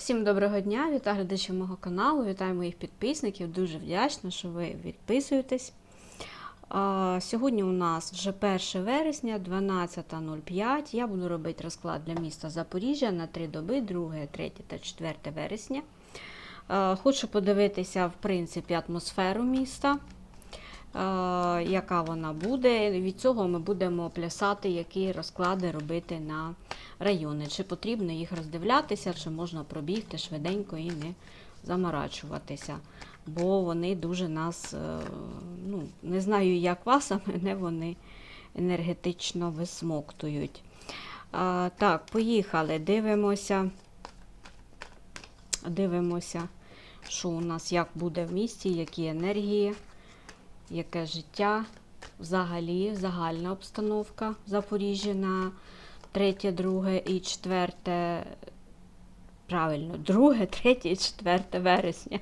Всім доброго дня, вітаю глядачів мого каналу, вітаю моїх підписників. Дуже вдячна, що ви відписуєтесь. Сьогодні у нас вже 1 вересня, 12.05. Я буду робити розклад для міста Запоріжжя на 3 доби, 2, 3 та 4 вересня. Хочу подивитися, в принципі, атмосферу міста. Яка вона буде. Від цього ми будемо плясати, які розклади робити на райони. Чи потрібно їх роздивлятися, чи можна пробігти швиденько і не заморачуватися. Бо вони дуже нас, е, ну, не знаю, як вас, а мене вони енергетично висмоктують. А, так, поїхали, дивимося. Дивимося, що у нас як буде в місті, які енергії, яке життя, взагалі, загальна обстановка в Запоріжжі на 3, 2 і 4, правильно, 2, 3 і 4 вересня.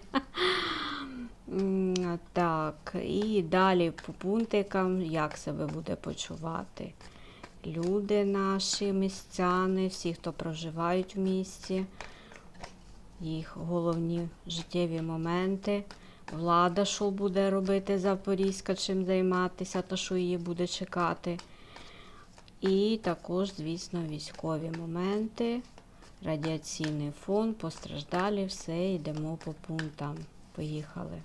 Так, і далі по пунктикам, як себе буде почувати. Люди наші, містяни, всі, хто проживають в місті, їх головні життєві моменти. Влада, що буде робити Запорізька, чим займатися та що її буде чекати. І також, звісно, військові моменти, радіаційний фон, постраждалі, все, йдемо по пунктам. Поїхали.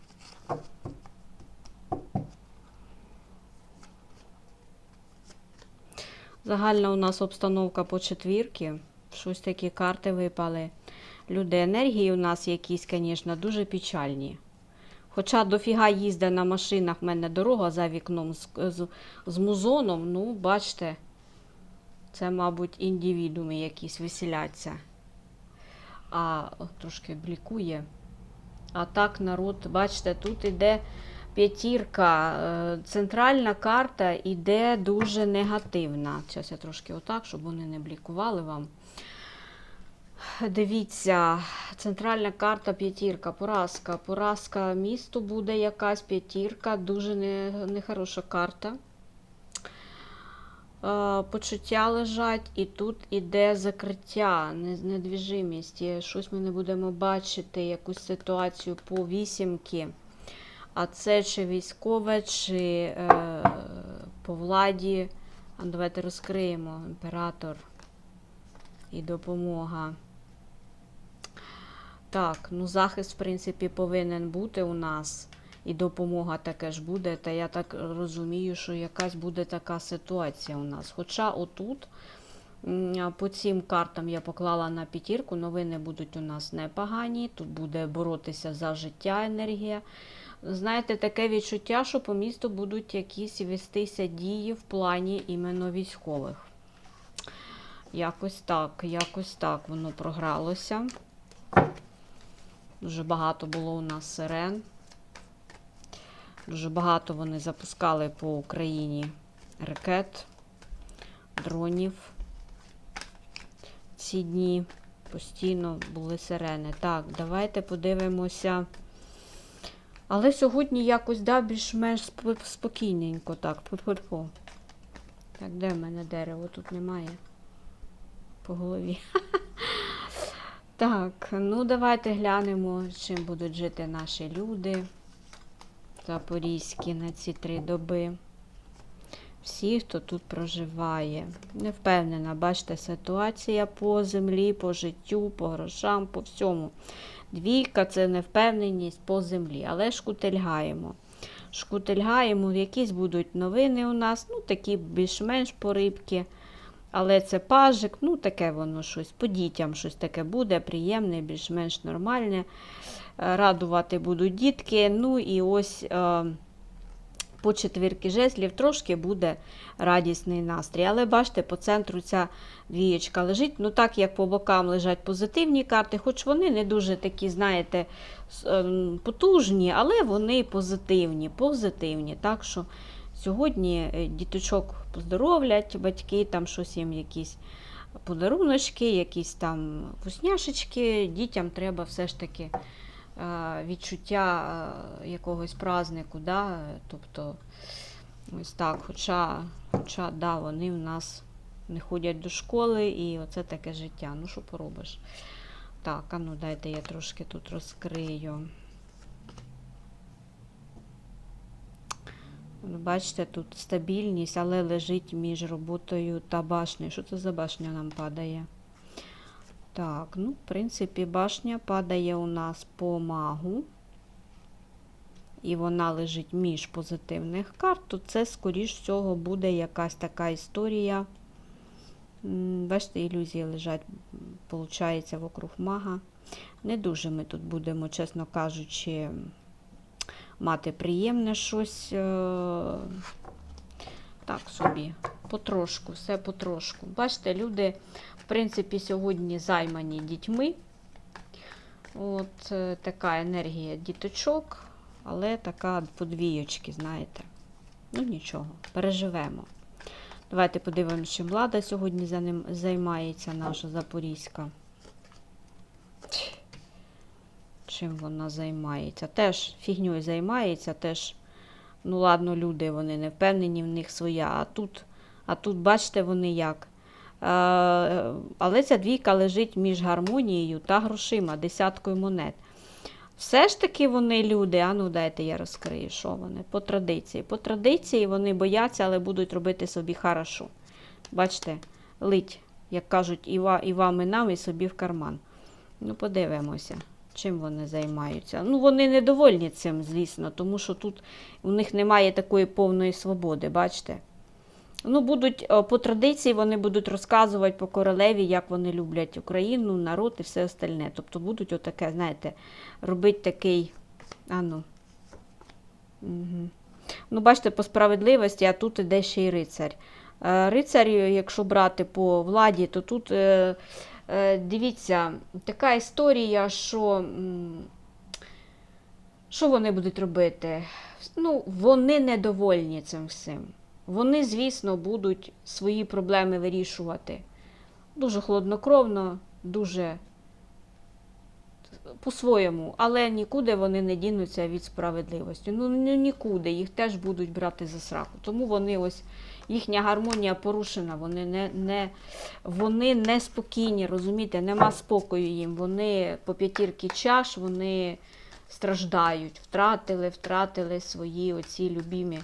Загальна у нас обстановка по четвірки. Щось такі карти випали. Люди, енергії у нас якісь, звісно, дуже печальні. Хоча дофіга їздить на машинах, в мене дорога за вікном з, з, з музоном, ну, бачите, це, мабуть, індивідуми якісь веселяться. А трошки блікує. А так народ, бачите, тут іде п'ятірка. е, Центральна карта іде дуже негативна. Зараз я трошки отак, щоб вони не блікували вам. Дивіться, центральна карта п'ятірка, поразка. Поразка місту буде якась п'ятірка, дуже не, нехороша карта. Е, Почуття лежать, і тут іде закриття, недвіжимість. Щось ми не будемо бачити, якусь ситуацію по вісімки. А це чи військове, чи е, по владі. А давайте розкриємо імператор і допомога. Так, ну захист, в принципі, повинен бути у нас. І допомога таке ж буде. Та я так розумію, що якась буде така ситуація у нас. Хоча отут по цим картам я поклала на п'ятірку, новини будуть у нас непогані. Тут буде боротися за життя енергія. Знаєте, таке відчуття, що по місту будуть якісь вестися дії в плані іменно військових. Якось так, якось так воно програлося. Дуже багато було у нас сирен. Дуже багато вони запускали по Україні ракет, дронів. Ці дні постійно були сирени. Так, давайте подивимося. Але сьогодні якось да, більш-менш спокійненько. Так, тьфу-тьфу-тьфу. Так, де в мене дерево? Тут немає. По голові. Так, ну давайте глянемо, чим будуть жити наші люди запорізькі на ці три доби. Всі, хто тут проживає. Не впевнена, бачите, ситуація по землі, по життю, по грошам, по всьому. Двійка це невпевненість по землі, але шкутильгаємо. Шкутильгаємо, якісь будуть новини у нас, ну такі більш-менш порибки. Але це пажик, ну таке воно щось по дітям щось таке буде, приємне, більш-менш нормальне. Радувати будуть дітки. Ну і ось е, по четвірки жезлів трошки буде радісний настрій. Але бачите, по центру ця двієчка лежить. Ну так як по бокам лежать позитивні карти, хоч вони не дуже такі, знаєте, ем, потужні, але вони позитивні. позитивні. Так що сьогодні е, діточок поздоровлять, батьки там щось їм якісь подаруночки, якісь там вкусняшечки. Дітям треба все ж таки відчуття е, якогось празднику. Да? Тобто, ось так. Хоча, хоча да, вони в нас не ходять до школи, і оце таке життя. Ну, що поробиш? Так, а ну дайте я трошки тут розкрию. Ну, Бачите, тут стабільність, але лежить між роботою та башнею. Що це за башня нам падає? Так, ну, в принципі, башня падає у нас по магу. І вона лежить між позитивних карт, то це, скоріш всього, буде якась така історія. Бачите, ілюзії лежать, виходить, вокруг мага. Не дуже ми тут будемо, чесно кажучи, мати приємне щось. е, Так, собі, потрошку, все потрошку. Бачите, люди, в принципі, сьогодні займані дітьми. От е, така енергія діточок, але така подвійочки, знаєте. Ну нічого, переживемо. Давайте подивимося, чим влада сьогодні за ним займається, наша Запорізька. Чим вона займається? Теж фігньою займається, теж, ну ладно, люди, вони не впевнені, в них своя. А тут, а тут бачите, вони як. Е, але ця двійка лежить між гармонією та грошима, десяткою монет. Все ж таки вони люди, а ну дайте я розкрию, що вони. По традиції. По традиції вони бояться, але будуть робити собі хорошо. Бачите, лить, як кажуть, і, ва, і вам, і нам, і собі в карман. Ну, подивимося, чим вони займаються. Ну, вони недовольні цим, звісно, тому що тут у них немає такої повної свободи, бачите? Ну, будуть е, по традиції вони будуть розказувати по королеві, як вони люблять Україну, народ і все остальне. Тобто будуть отаке, знаєте, робити такий. А ну. Угу. Ну, бачите, по справедливості, а тут іде ще й рицарь. Е, Рицарь, якщо брати по владі, то тут е, дивіться, така історія, що. Що вони будуть робити? Ну, вони недовольні цим всім. Вони, звісно, будуть свої проблеми вирішувати дуже хладнокровно, дуже по-своєму, але нікуди вони не дінуться від справедливості. Ну, ні- нікуди, їх теж будуть брати за сраку. Тому вони ось, їхня гармонія порушена, вони не, не, вони не спокійні, розумієте, нема спокою їм. Вони по п'ятірки чаш, вони страждають, втратили, втратили свої оці любімі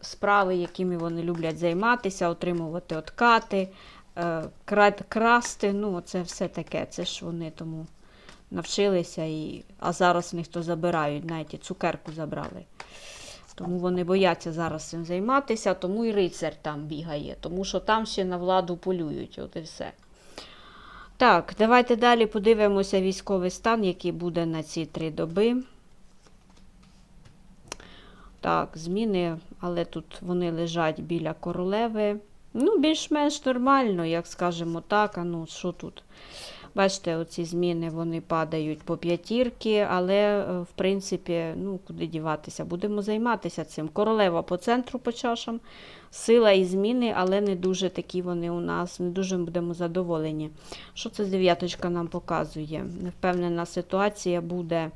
справи, якими вони люблять займатися, отримувати откати, е, красти. Ну, це все таке. Це ж вони тому навчилися, і, а зараз них то забирають, знаєте, цукерку забрали. Тому вони бояться зараз цим займатися, тому і рицар там бігає, тому що там ще на владу полюють. От і все. Так, давайте далі подивимося військовий стан, який буде на ці три доби. Так, зміни, але тут вони лежать біля королеви. Ну, більш-менш нормально, як скажемо так. А ну, що тут? Бачите, оці зміни вони падають по п'ятірки, але, е, в принципі, ну, куди діватися? Будемо займатися цим. Королева по центру по чашам, сила і зміни, але не дуже такі вони у нас, не дуже будемо задоволені. Що це дев'яточка нам показує? Невпевнена ситуація буде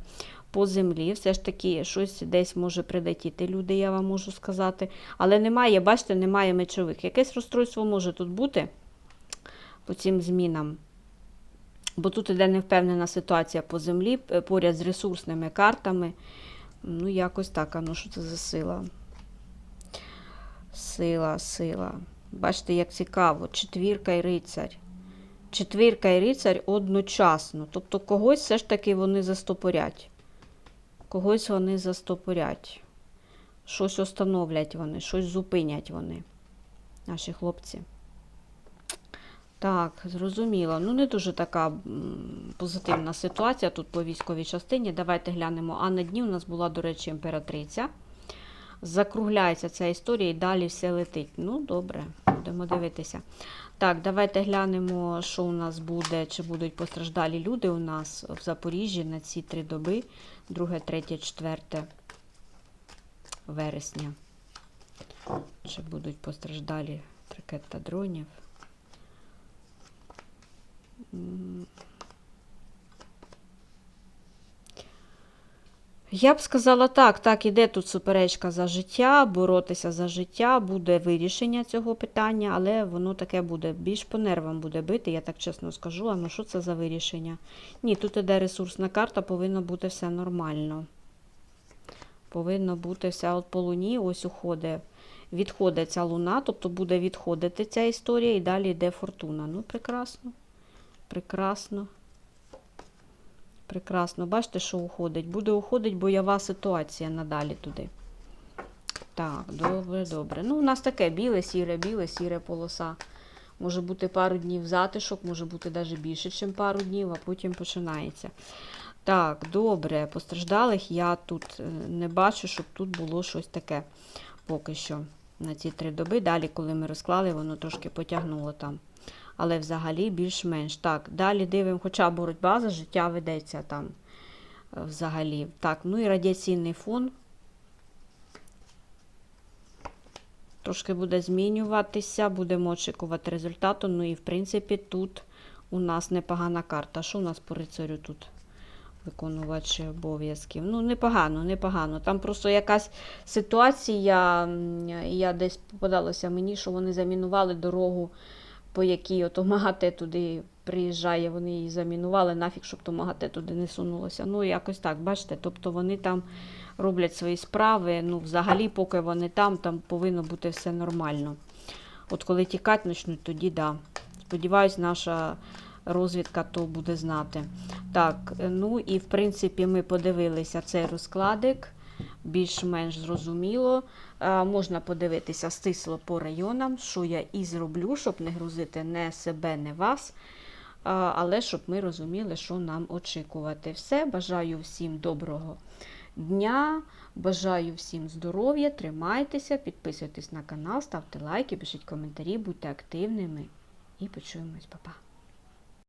по землі. Все ж таки, щось десь може прилетіти люди, я вам можу сказати. Але немає, бачите, немає мечових. Якесь розстройство може тут бути по цим змінам. Бо тут іде невпевнена ситуація по землі, поряд з ресурсними картами. Ну, якось так, а ну що це за сила? Сила, сила. Бачите, як цікаво. Четвірка і рицарь. Четвірка і рицарь одночасно. Тобто когось все ж таки вони застопорять. Когось вони застопорять. Щось остановлять вони, щось зупинять вони. Наші хлопці. Так, зрозуміло. Ну, не дуже така позитивна ситуація тут по військовій частині. Давайте глянемо. А на дні у нас була, до речі, імператриця. Закругляється ця історія і далі все летить. Ну, добре, будемо дивитися. Так, давайте глянемо, що у нас буде, чи будуть постраждалі люди у нас в Запоріжжі на ці три доби, 2, 3, 4 вересня. Чи будуть постраждалі ракет та дронів? Я б сказала так, так, іде тут суперечка за життя, боротися за життя, буде вирішення цього питання, але воно таке буде, більш по нервам буде бити, я так чесно скажу. А ну що це за вирішення? Ні, тут іде ресурсна карта, повинно бути все нормально. Повинно бути все от по луні, ось уходить. Відходить ця луна, тобто буде відходити ця історія і далі йде фортуна. Ну, прекрасно. Прекрасно. Прекрасно. Бачите, що уходить? Буде уходить бойова ситуація надалі туди. Так, добре, добре. Ну, у нас таке біле, сіре, біле, сіре полоса. Може бути пару днів затишок, може бути навіть більше, ніж пару днів, а потім починається. Так, добре, постраждалих я тут е, не бачу, щоб тут було щось таке поки що на ці три доби. Далі, коли ми розклали, воно трошки потягнуло там. Але взагалі більш-менш. Так, далі дивимо, хоча боротьба за життя ведеться там е, взагалі. Так, ну і радіаційний фон. Трошки буде змінюватися, будемо очікувати результату. Ну і в принципі тут у нас непогана карта. Що у нас по рицарю тут? Виконувач обов'язків. Ну, непогано, непогано. Там просто якась ситуація, я десь попадалося мені, що вони замінували дорогу, по якій ото МАГАТЕ туди приїжджає, вони її замінували, нафіг, щоб то МАГАТЕ туди не сунулося. Ну, якось так, бачите, тобто вони там роблять свої справи. Ну, взагалі, поки вони там, там повинно бути все нормально. От коли тікати почнуть, тоді да. Сподіваюсь, наша розвідка то буде знати. Так, ну і в принципі ми подивилися цей розкладик. Більш-менш зрозуміло. Е, можна подивитися стисло по районам, що я і зроблю, щоб не грузити не себе, не вас. Е, але щоб ми розуміли, що нам очікувати. Все. Бажаю всім доброго дня. Бажаю всім здоров'я, тримайтеся, підписуйтесь на канал, ставте лайки, пишіть коментарі, будьте активними і почуємось, Па-па.